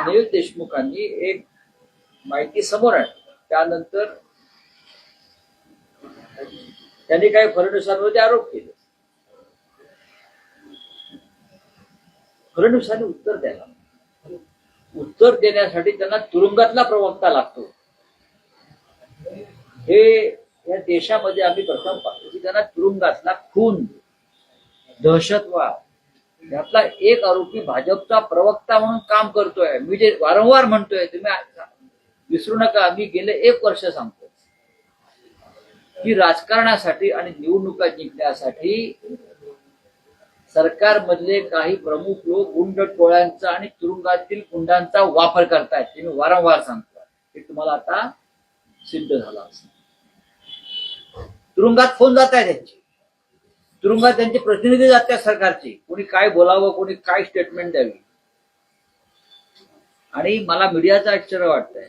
अनिल देशमुखांनी एक माहिती समोर आणली. त्यानंतर त्यांनी काही फडणवीसांवरती आरोप केले. फडणवीसांनी उत्तर द्यायला उत्तर देण्यासाठी त्यांना तुरुंगातला प्रवक्ता लागतो. हे या देशामध्ये आम्ही प्रथम पाहतो की त्यांना तुरुंगातला खून दहशतवाद यातला एक आरोपी भाजपचा प्रवक्ता म्हणून काम करतोय. मी जे वारंवार म्हणतोय तुम्ही विसरू नका मी गेले एक वर्ष सांगतो. की राजकारणासाठी आणि निवडणुका जिंकण्यासाठी सरकारमधले काही प्रमुख लोक गुंड टोळ्यांचा आणि तुरुंगातील गुंडांचा वापर करतायत. ते मी वारंवार सांगतो. हे तुम्हाला आता सिद्ध झाला असं तुरुंगात फोन जात आहे त्यांची तुरुंगात त्यांचे प्रतिनिधी जात त्या सरकारचे. कोणी काय बोलावं कोणी काय स्टेटमेंट द्यावी. आणि मला मीडियाचं आश्चर्य वाटतंय.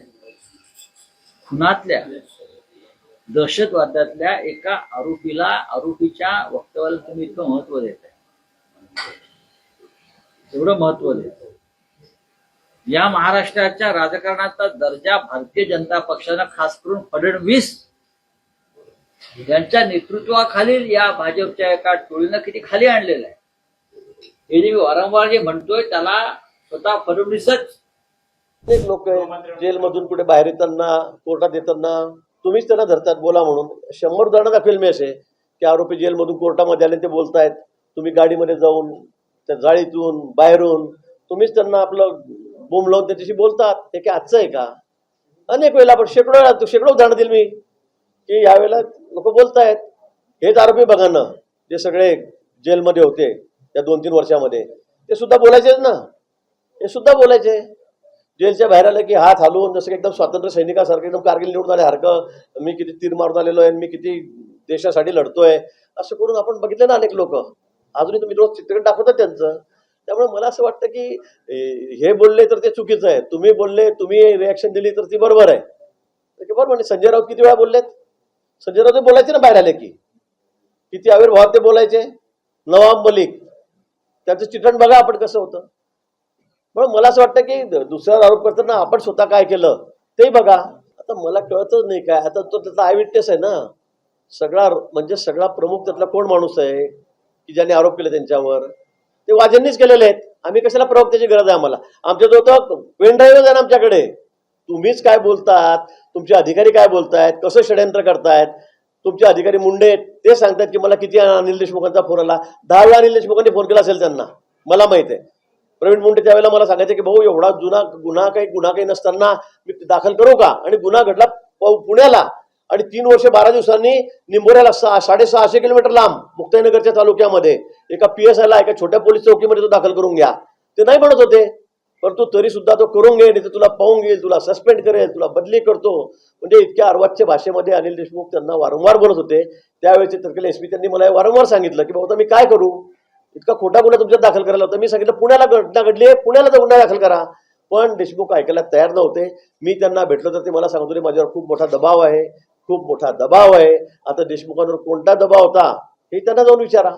खुनातल्या दहशतवादातल्या एका आरोपीला आरोपीच्या वक्तव्याला तुम्ही इतकं महत्त्व देत आहे एवढं महत्त्व देत या महाराष्ट्राच्या राजकारणाचा दर्जा भारतीय जनता पक्षानं खास करून फडणवीस ज्यांच्या नेतृत्वाखालील या भाजपच्या एका टोळीनं किती खाली आणलेलं आहे. हे जे मी वारंवार जे म्हणतोय त्याला स्वतः फडणवीसच अनेक लोक जेलमधून कुठे बाहेर येताना कोर्टात येताना तुम्हीच त्यांना धरतात बोला म्हणून. शंभर उदाहरणं दाखवेल मी असे की आरोपी जेलमधून कोर्टामध्ये आले ते बोलतायत तुम्ही गाडीमध्ये जाऊन त्या जाळीतून बाहेरून तुम्हीच त्यांना आपलं बोंब लावून त्याच्याशी बोलतात. हे काय आजचं आहे का? अनेक वेळेला आपण शेकडो शेकडो उदाहरणं दिली मी. की यावेळेला लोक बोलतायत. हेच आरोपी बघा ना जे सगळे जेलमध्ये होते त्या दोन तीन वर्षामध्ये. ते सुद्धा बोलायचेच ना. हे सुद्धा बोलायचे. जेलच्या बाहेर आलं की हात हलवून जसं की एकदम स्वातंत्र्य सैनिकासारखं एकदम कारगिल निवडून आल्यासारखं मी किती तीर मारून आलेलो आहे आणि मी किती देशासाठी लढतोय. असं करून आपण बघितलं ना अनेक लोक. अजूनही तुम्ही रोज चित्रकट दाखवतात त्यांचं. त्यामुळे मला असं वाटतं की हे बोलले तर ते चुकीचं आहे. तुम्ही बोलले तुम्ही रिॲक्शन दिली तर ती बरोबर आहे. बरोबर म्हणजे संजय राऊत किती वेळा बोललेत? संजय राऊत बोलायचे ना बाहेर आले की? किती आविर्भाव ते बोलायचे? नवाब मलिक त्यांचं चित्रण बघा आपण कसं होतं. म्हणून मला असं वाटतं की दुसऱ्यावर आरोप करताना आपण स्वतः काय केलं ते बघा. आता मला कळतच नाही काय. आता तो त्याचा आय विटनेस आहे ना. सगळा म्हणजे सगळा प्रमुख त्यातला कोण माणूस आहे की ज्याने आरोप केले त्यांच्यावर? ते वाजेंनीच केलेले आहेत. आम्ही कशाला प्रवक्त्याची गरज आहे आम्हाला? आमच्या जो तो पेन ड्राईव्ह आहे ना आमच्याकडे. तुम्हीच काय बोलतात? तुमचे अधिकारी काय बोलतायत? कसं षडयंत्र करतायत? तुमचे अधिकारी मुंडे ते सांगतात की मला किती अनिल देशमुखांचा फोन आला. दहा वेळा अनिल देशमुखांनी फोन केला असेल त्यांना. मला माहिती आहे. प्रवीण मुंडे त्यावेळेला मला सांगायचं की भाऊ एवढा जुना गुन्हा काही गुन्हा काही नसताना मी दाखल करू का? आणि गुन्हा घडला पुण्याला. आणि तीन वर्ष बारा दिवसांनी निंबोऱ्याला सहा साडेसहाशे किलोमीटर लांब मुक्ताईनगरच्या तालुक्यामध्ये. एका पी एस आयला एका छोट्या पोलीस चौकीमध्ये तो दाखल करून घ्या. ते नाही म्हणत होते. परंतु तरी सुद्धा तो करून घे नाही तर तुला पाहून घेईल तुला सस्पेंड करेल तुला बदली करतो. म्हणजे इतक्या अर्वाच्य भाषेमध्ये अनिल देशमुख त्यांना वारंवार बोलत होते. त्यावेळेचे तरकेले एस पी त्यांनी मला वारंवार सांगितलं की बाबा मी काय करू? इतका खोटा गुन्हा तुमच्यात दाखल करायला होता. मी सांगितलं पुण्याला घटना घडली आहे पुण्याला गुन्हा दाखल करा. पण देशमुख ऐकायला तयार नव्हते. मी त्यांना भेटलो तर ते मला सांगत होते माझ्यावर खूप मोठा दबाव आहे खूप मोठा दबाव आहे. आता देशमुखांवर कोणता दबाव होता हे त्यांना जाऊन विचारा.